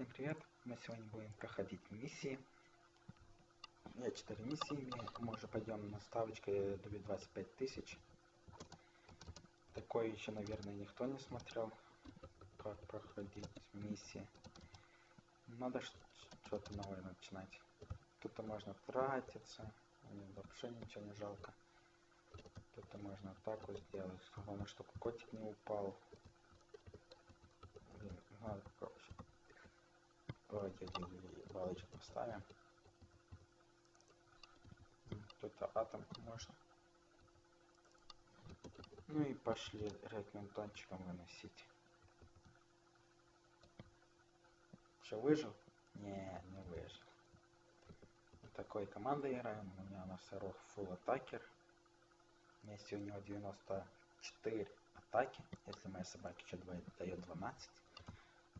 Всем привет! Мы сегодня будем проходить миссии. Я 4 миссии. Мы уже пойдем на ставочке 25 тысяч. Такое еще, наверное, никто не смотрел. Как проходить миссии. Надо что-то новое начинать. Тут можно тратиться. Вообще ничего не жалко. Тут можно так вот сделать. Главное, чтобы котик не упал. Блин, надо, Давайте балочек поставим. Тут атомку можно. Ну и пошли рекментончиком выносить. Что, выжил? Не, не выжил. Такой командой играем. У меня носорог full атакер. Вместе у него 94 атаки. Если моя собака еще дает 12.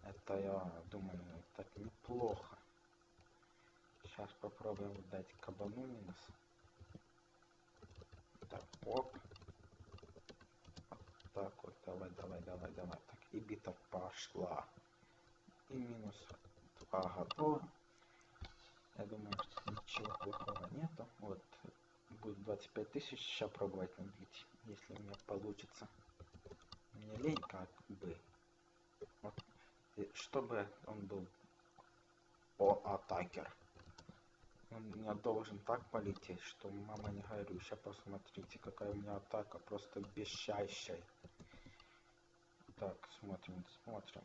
Это я думаю, так неплохо. Сейчас попробуем дать кабану минус. Так, оп. Вот так вот, давай, давай, давай, давай. Так, и бита пошла. И минус 2 готово. Я думаю, что ничего плохого нету. Вот, будет 25 тысяч. Сейчас пробовать набить, если у меня получится. Мне лень как чтобы он был о атакер. Он меня должен так полететь, что мама не говорю. Сейчас посмотрите, какая у меня атака, просто бесчайшая. Так, смотрим, смотрим.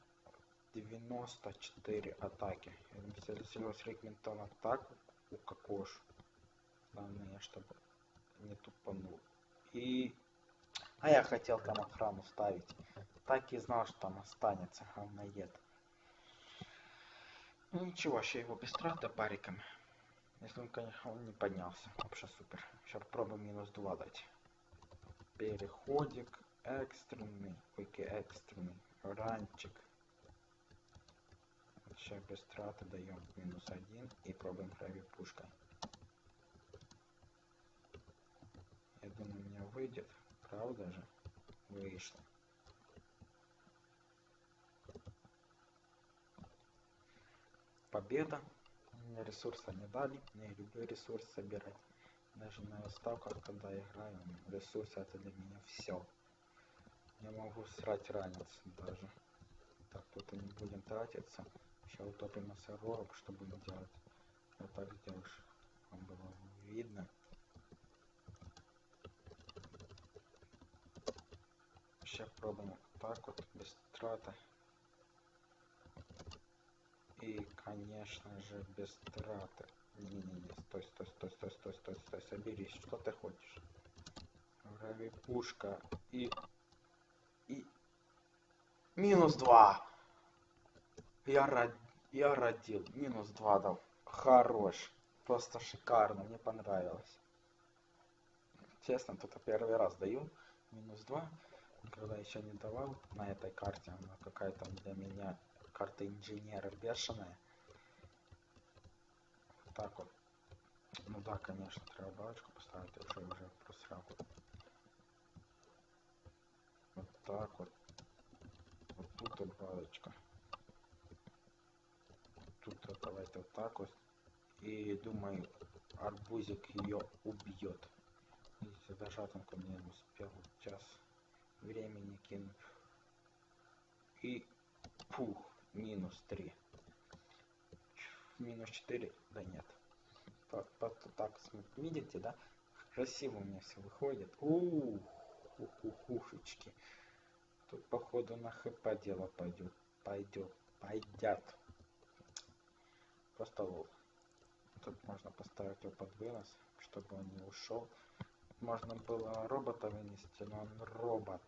94 атаки. Если с Рикментон атаку у кокош. Главное, чтобы не тупанул. И... А я хотел там охрану ставить. Так и знал, что там останется говноед. Ну ничего, еще его без траты париком. Если он, конечно, он не поднялся. Вообще супер. Сейчас попробуем минус 2 дать. Переходик экстренный. Ой, экстренный. Ранчик. Сейчас без траты даем минус 1 и пробуем хэви пушкой. Я думаю, у меня выйдет. Правда же? Вышло. Победа. Мне ресурса не дали. Я люблю ресурс собирать. Даже на ставках, когда играю, ресурс это для меня все. Я могу срать ранец даже. Так, тут не будем тратиться. Сейчас утопим носорогов, чтобы не делать. Вот так сделаешь. Вам было видно. Сейчас пробуем так вот, без траты. И, конечно же, без траты. Не-не-не, стой, стой, стой, стой, стой, стой, стой, соберись. Что ты хочешь? Рави пушка и... И... Минус два. Я, род... я родил. Минус два дал. Хорош. Просто шикарно. Мне понравилось. Честно, тут первый раз даю. Минус два. Когда еще не давал на этой карте, она какая-то для меня карта инженера бешеная. Так вот. Ну да, конечно, треба балочку поставить, якщо я вже просрав. Вот так вот. Вот тут вот балочка. Тут вот давайте вот так вот. И думаю, арбузик ее убьет. Видите, даже ко мне не успел час времени кинуть. И минус 3. Минус 4, да нет. Так, так, видите, да? Красиво у меня все выходит. Ух, ухушечки. Тут походу на хп дело пойдет. Пойдет. Пойдет. Просто лол. Тут можно поставить его под вынос, чтобы он не ушел. Можно было робота вынести, но он робот.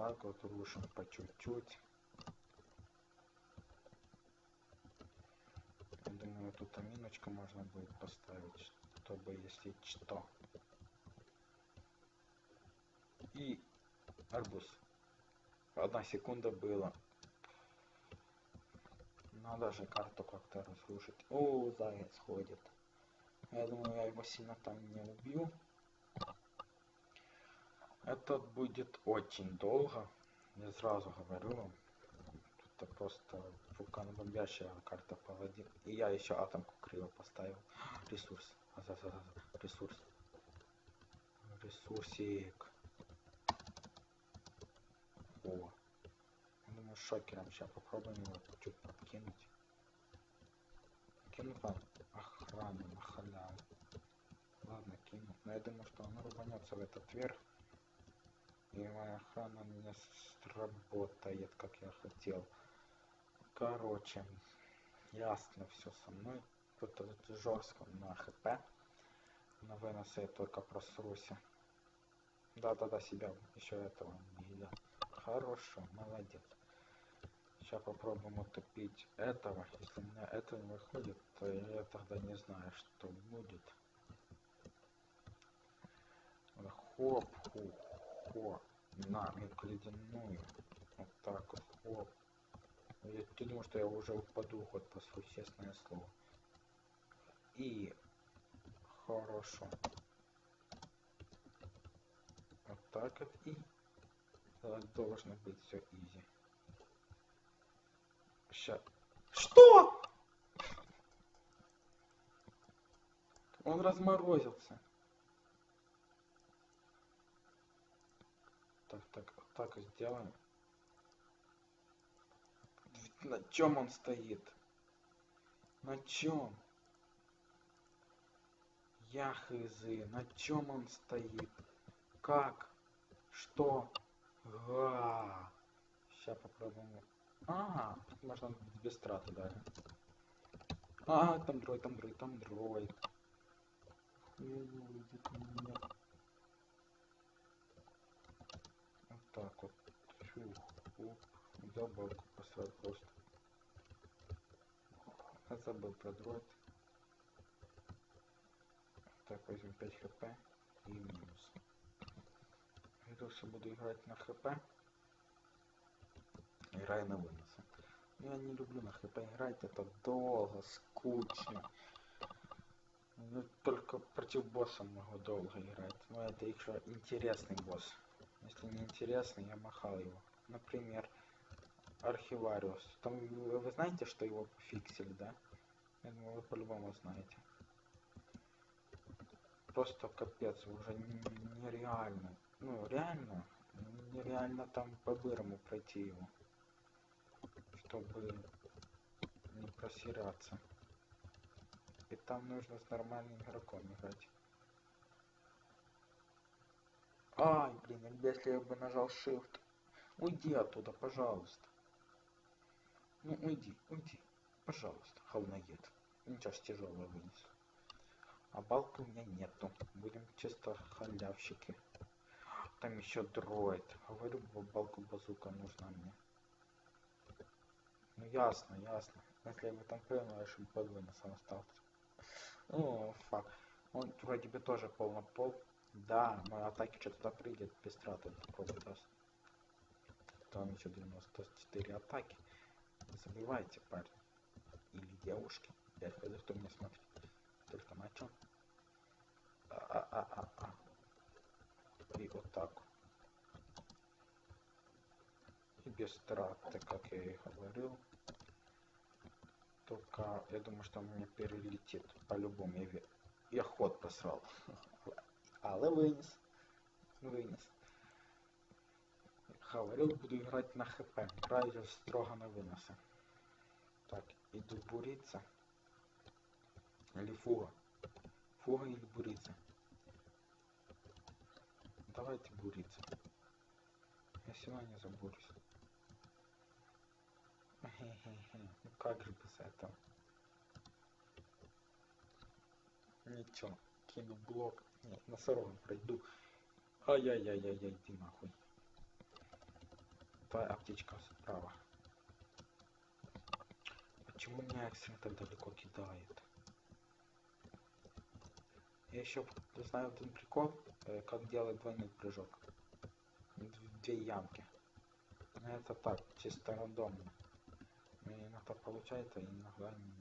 Так вот рушим по чуть-чуть. Я думаю, тут аминочку можно будет поставить, чтобы если что. И арбуз. Одна секунда было. Надо же карту как-то разрушить. О, заяц ходит. Я думаю, я его сильно там не убью. Это будет очень долго. Я сразу говорю вам, это просто вулканобомбящая карта паладин. И я еще атомку криво поставил. Ресурс. Ресурс. Ресурсик. О. Я думаю, шокером сейчас попробуем его чуть подкинуть. Кину вам охрану на халяву. Ладно, кину. Но я думаю, что он рубанется в этот верх. И моя охрана не сработает, как я хотел. Короче, ясно все со мной. Тут, жестко на хп. На выносы я только просруся. Да-да-да, себя еще этого не видел. Хорошо, молодец. Сейчас попробуем утопить этого. Если у меня это не выходит, то я тогда не знаю, что будет. Хоп, ху, хо. На, метку ледяную. Вот так вот, хоп. Я ты думаю, что я уже упаду хоть по свое честное слово. И хорошо. Вот так вот и должно быть все изи. Ща. Что? Он разморозился. Так, так, вот так сделаем. На чем он стоит? На чем? Я хызы. На чем он стоит? Как? Что? Га. Сейчас попробуем. А, тут можно без траты даже. А, там дроид, там дроид, там дроид. Так вот. Взял балку, посрать просто. Я забыл про дроид. Так, возьмем 5 хп и минус. Я что буду играть на хп. Играю на выносы. Я не люблю на хп играть, это долго, скучно. Ну, только против босса могу долго играть. Но это еще интересный босс. Если не интересный, я махал его. Например, Архивариус. Там вы, вы знаете, что его пофиксили, да? Я думаю, вы по-любому знаете. Просто капец, уже нереально. Ну, реально, нереально там по-бырому пройти его. Чтобы не просираться. И там нужно с нормальным игроком играть. Ай, блин, если я бы нажал Shift. Уйди оттуда, пожалуйста. Ну, уйди, уйди. Пожалуйста, холноед. Ничего ж тяжелого вынес. А балки у меня нету. Будем чисто халявщики. Там еще дроид. Говорю, балку базука нужна мне. Ну ясно, ясно. Если вы там поняли, что под выносом остался. Ну, фак. Он вроде бы тоже пол на пол. Да, мои атаки что туда придет без траты даст. Там еще 94 атаки. Не забывайте, парни. Или девушки. Я хз, кто меня смотрит. Только на чем? А-а-а-а-а. И вот так. И без траты, как я и говорил. Только я думаю, что он меня перелетит. По-любому я, я ход посрал. Але вынес. Вынес. Говорил, буду играть на хп. Играю строго на выносы. Так, иду буриться. Или фуга. Фуга или буриться. Давайте буриться. Я сегодня забурюсь. Ну как же без этого? Ничего. Кину блок. Нет, носорогом пройду. Ай-яй-яй-яй-яй, иди нахуй. Твоя аптечка справа. Почему меня Экстрим так далеко кидает? Я еще знаю один прикол, э, как делать двойной прыжок. Две ямки. Но это так, чисто рандомно. Иногда получается, иногда нет.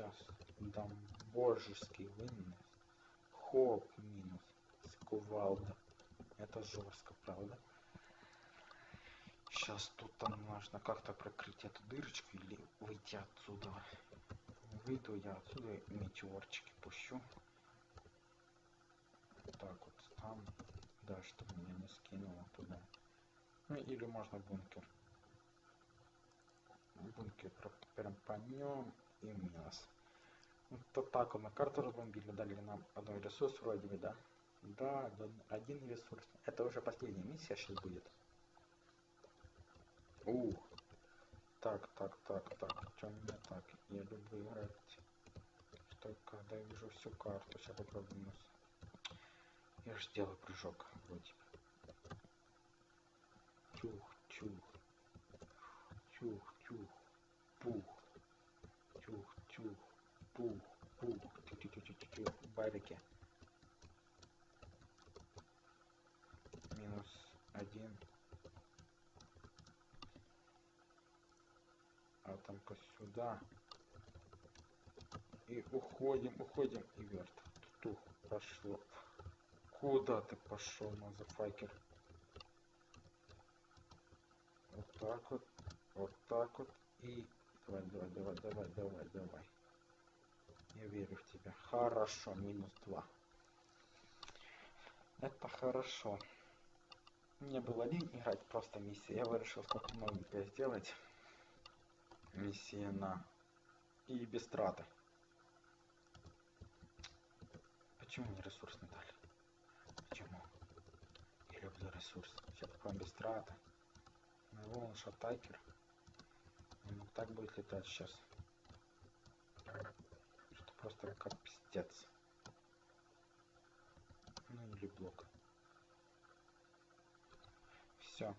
Сейчас дам божеский вынос. Хоп, минус. кувалда. Это жестко, правда? Сейчас тут там нужно как-то прокрыть эту дырочку или выйти отсюда. Выйду я отсюда, метеорчики пущу. Так вот там, да, чтобы меня не скинуло туда. Ну или можно бункер. Бункер прям по нем и минус. Вот так на карту разбомбили, дали нам одной ресурс вроде бы, да? Да, один ресурс. Это уже последняя миссия сейчас будет. Ух. Так, так, так, так. Что мне так? Я люблю играть. Что когда я вижу всю карту, сейчас попробую. Я же сделаю прыжок вроде. Чух, чух. Чух, чух. Пух. Чух, чух. Пух, пух. Чух-чух-чух-чух. Барики. Минус один. А там-ка сюда. И уходим, уходим. И верт. Тух, пошло. Куда ты пошел, мазафакер? Вот так вот. Вот так вот. И давай, давай, давай, давай, давай, давай. Я верю в тебя. Хорошо, минус два. Это хорошо. Мне было лень играть просто миссия. Я решил как новенькое сделать. Миссия на... И без траты. Почему мне ресурс не дали? Почему? Я люблю ресурс. Сейчас попробуем без траты. Ну, шатайкер. Ну, так будет летать сейчас. Что просто как пиздец. Ну или блок. Все.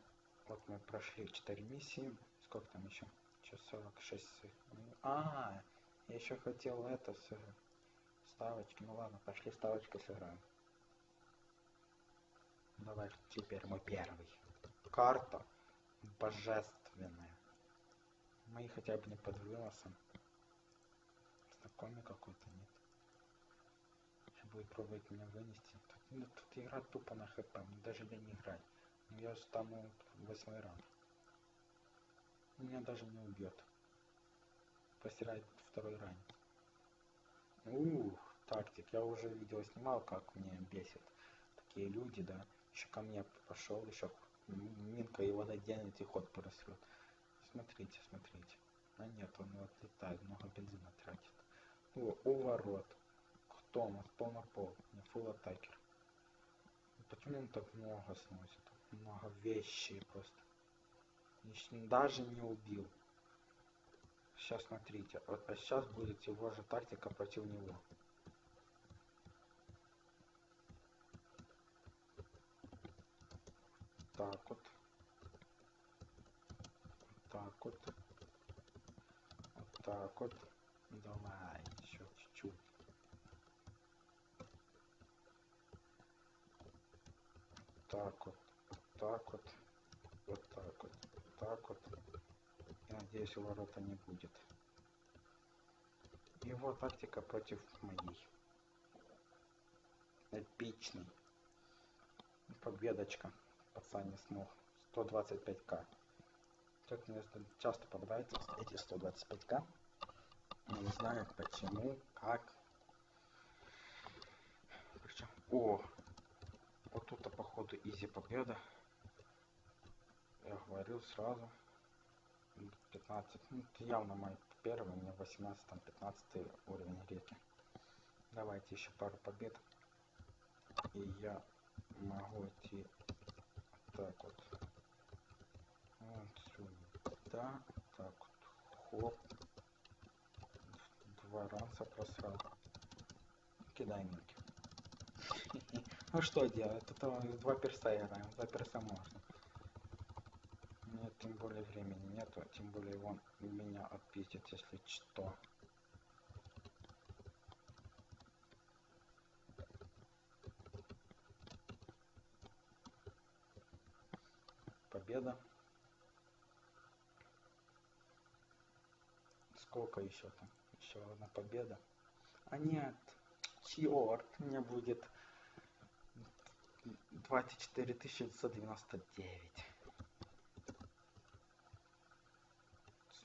Вот мы прошли 4 миссии. Сколько там еще? Еще 46. А, я еще хотел это с ставочки. Ну ладно, пошли ставочку сыграем. Давай теперь мой первый. Карта божественная. Мои хотя бы не под выносом. Знакомый какой-то нет. Сейчас будет пробовать меня вынести. Тут, ну, тут игра тупо на хп, даже для не играть. Я стану восьмой ранг. Меня даже не убьет. Постирает второй ранг. Ух, тактик. Я уже видео снимал, как мне бесит такие люди, да. Еще ко мне пошел, еще Минка его наденет и ход просрет. Смотрите, смотрите. А нет, он вот летает, много бензина тратит. О, у ворот. Кто нас? Пол на. Не фул атакер. Почему он так много сносит? много вещей просто. Даже не убил. Сейчас смотрите. Вот а сейчас будет его же тактика против него. Так вот. Так вот. Вот. Давай, еще чуть-чуть. Так вот так вот, вот так вот, так вот. И надеюсь, ворота не будет. Его тактика против моей. Эпичный. Победочка. Пацан не смог. 125к. Как мне часто попадается эти 125к. Не знаю почему, как. Причем, о, вот тут-то походу изи победа. Я говорил сразу. 15 ну, это явно мой первый у меня 18 там 15 уровень реки. Давайте еще пару побед. И я могу идти так вот. Вот сюда. Так вот. Хоп раза просрал кидай мелки ну что делать это два перса играем два перса можно нет, тем более времени нету, тем более он меня отпиздит, если что. Победа. Сколько еще там? Еще одна победа. А нет, черт, мне будет Хватит 4999.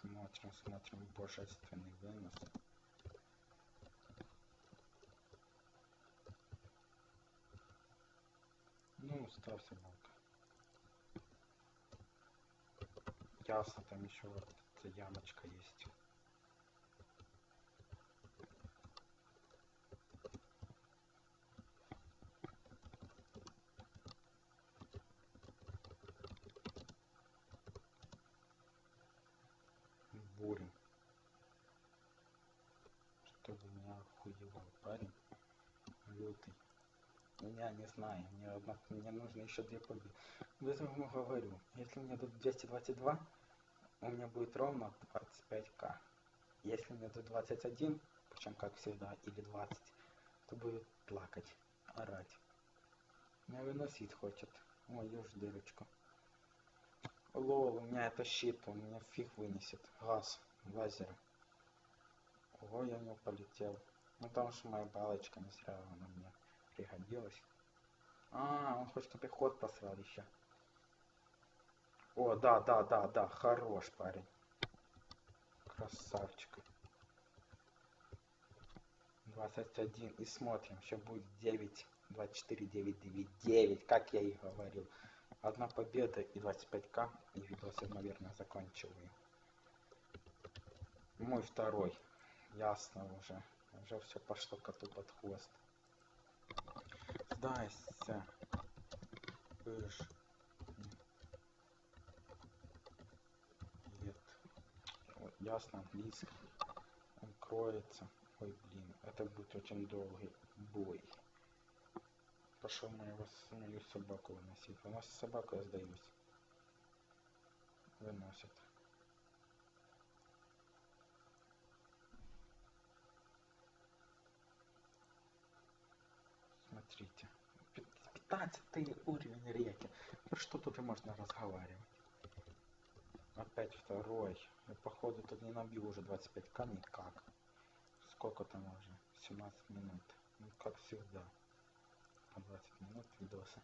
Смотрим, смотрим, божественный вынос. Ну, ставься балка. Ясно, там еще вот эта ямочка есть. Бурим. Чтобы меня охуевал парень. Лютый. Я не знаю, мне, нужно еще две победы. Поэтому говорю, если мне дадут 222, у меня будет ровно 25к. Если мне дадут 21, причем как всегда, или 20, то будет плакать, орать. Меня выносить хочет. Ой, ешь дырочку. Лол, у меня это щит, он меня фиг вынесет. Газ, лазер. Ого, я него полетел. Ну там что моя балочка не зря она мне пригодилась. А, он хочет, чтобы ход посрал еще. О, да, да, да, да, хорош парень. Красавчик. 21. И смотрим, еще будет 9, 24, 9, 9, 9, как я и говорил. Одна победа и 25к, и видос я, наверное, закончиваю. Мой второй. Ясно уже. Уже все пошло коту под хвост. Сдайся. Пыш. Нет. Вот, ясно, английский. Он кроется. Ой, блин, это будет очень долгий бой. Пошел моего, мою собаку выносить. Выносит собаку, я сдаюсь. Выносит. Смотрите. 15 уровень реки. Про что тут и можно разговаривать? Опять второй. Я походу тут не набил уже 25к никак. Сколько там уже? 17 минут. Ну как всегда. По 20 минут видоса.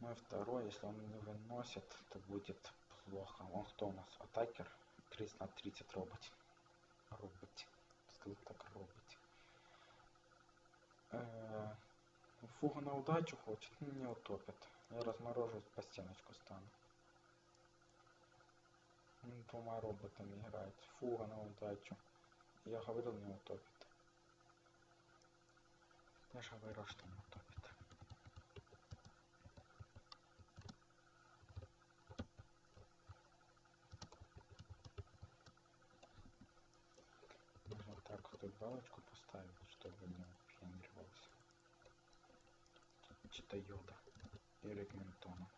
Мой второй, если он не выносит, то будет плохо. Он кто у нас? Атакер? 30 на 30 робот. Робот. Скажу так, робот. Э, фуга на удачу хочет, не утопит. Я разморожусь, по стеночку стану. Ну, двумя роботами играет. Фуга на удачу. Я говорил, не утопит. Я же говорил, что не утопит. Можно так вот эту галочку поставить, чтобы не Что-то йода и регментона.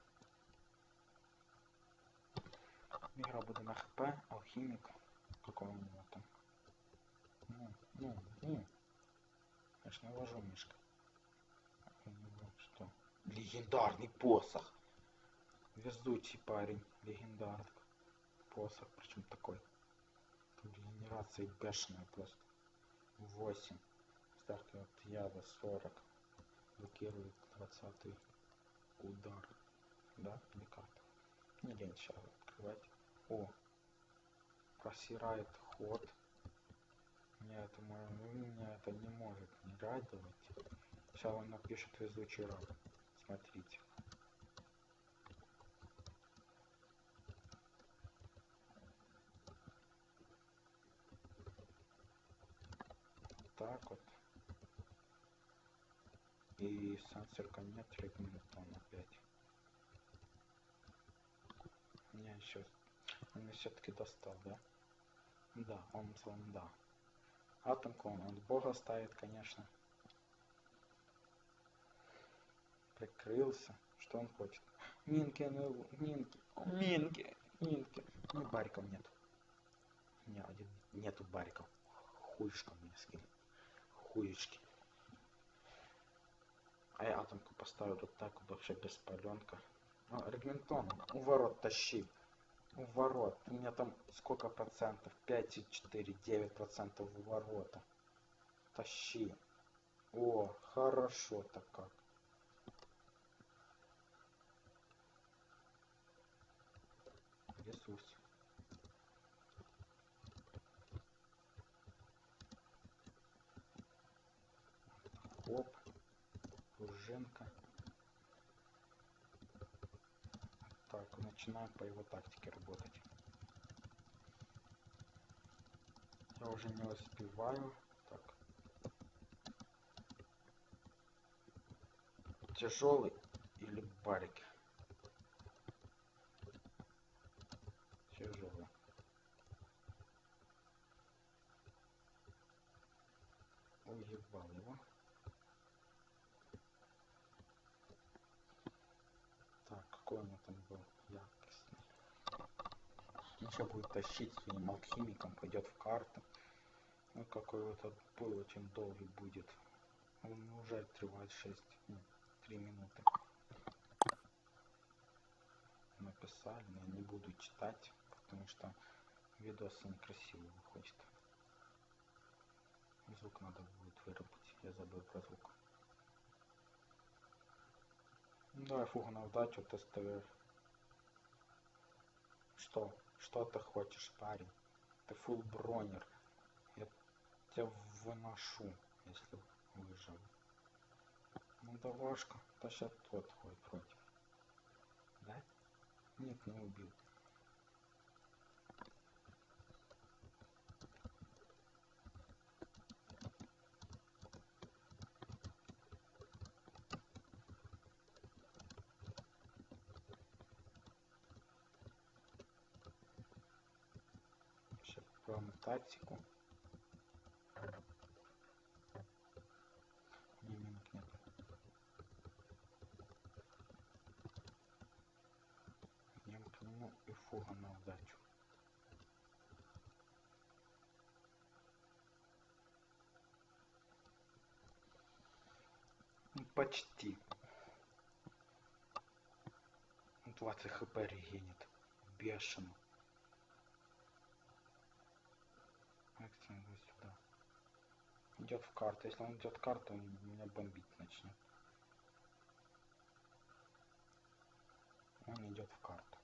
Игра буде на хп, алхимик. Какого у него там? Ну, ну, ну. Конечно, ложу мишка. У него что? Легендарный посох. Везучий парень. Легендарный посох. Причем такой. Регенерация бешеная просто. 8. Ставка от яда 40. Блокирует 20 удар. Да? Или как? Не лень сейчас открывать. О! Просирает ход. Меня это, меня это не может не радовать. Сейчас он напишет везучий раб. Смотрите. Так вот. И сенсорка нет, регнитон опять. Меня еще... Он все-таки достал, да? Да, он сам, да. Атомку он от бога ставит, конечно. Прикрылся. Что он хочет? Минки, ну, минки, минки, минки. Ну, бариков нет. Не, один, нету бариков. Хуешка мне скинь. Хуечки. А я атомку поставлю вот так, вообще без паленка. Ну, а, Регментон, у ворот тащи. У ворот. У меня там сколько процентов? 5,4, 9 процентов у ворота. Тащи. О, хорошо-то как. Ресурс. Так, начинаем по его тактике работать. Я уже не успеваю. Так. Тяжелый или барик? Тяжелый. Уебал его. Так, какой у него там был яркостный. Он сейчас будет тащить своим алхимиком, пойдет в карту. Ну какой вот бой очень долгий будет. Он уже отрывает 6, ну, 3 минуты. Написали, но я не буду читать, потому что видосы некрасиво выходят. Звук надо будет выработать, я забыл про звук. Ну, давай фугу на удачу, тестовер. Что? Что ты хочешь, парень? Ты фул бронер. Я тебя выношу, если выживу. Ну да да сейчас тот ходит против. Да? Нет, не убил. Сейчас попробуем тактику. Не, минок нет. Немкнему и фуга на удачу. Ну, почти. 20 хп регенит. Бешено. Идет в карту. Если он идет в карту, он меня бомбить начнет. Он идет в карту.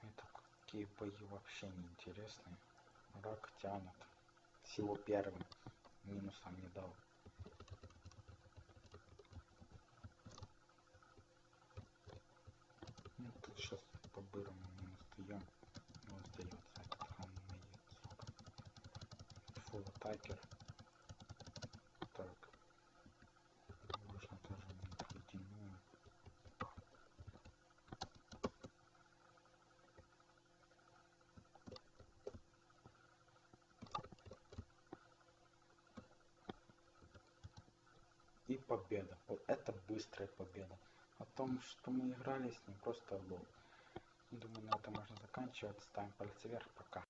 Это какие бои вообще не интересные. Рак тянут. Всего первым. Минусом не дал. Ну тут сейчас по-бырому не настаем. Не остается этот хамный сука. Фул атакер. Так. Можно тоже не ледяную. И победа. Вот это быстрая победа. О том, что мы играли с ним, просто лол. Думаю, на этом можно заканчивать. Ставим пальцы вверх. Пока.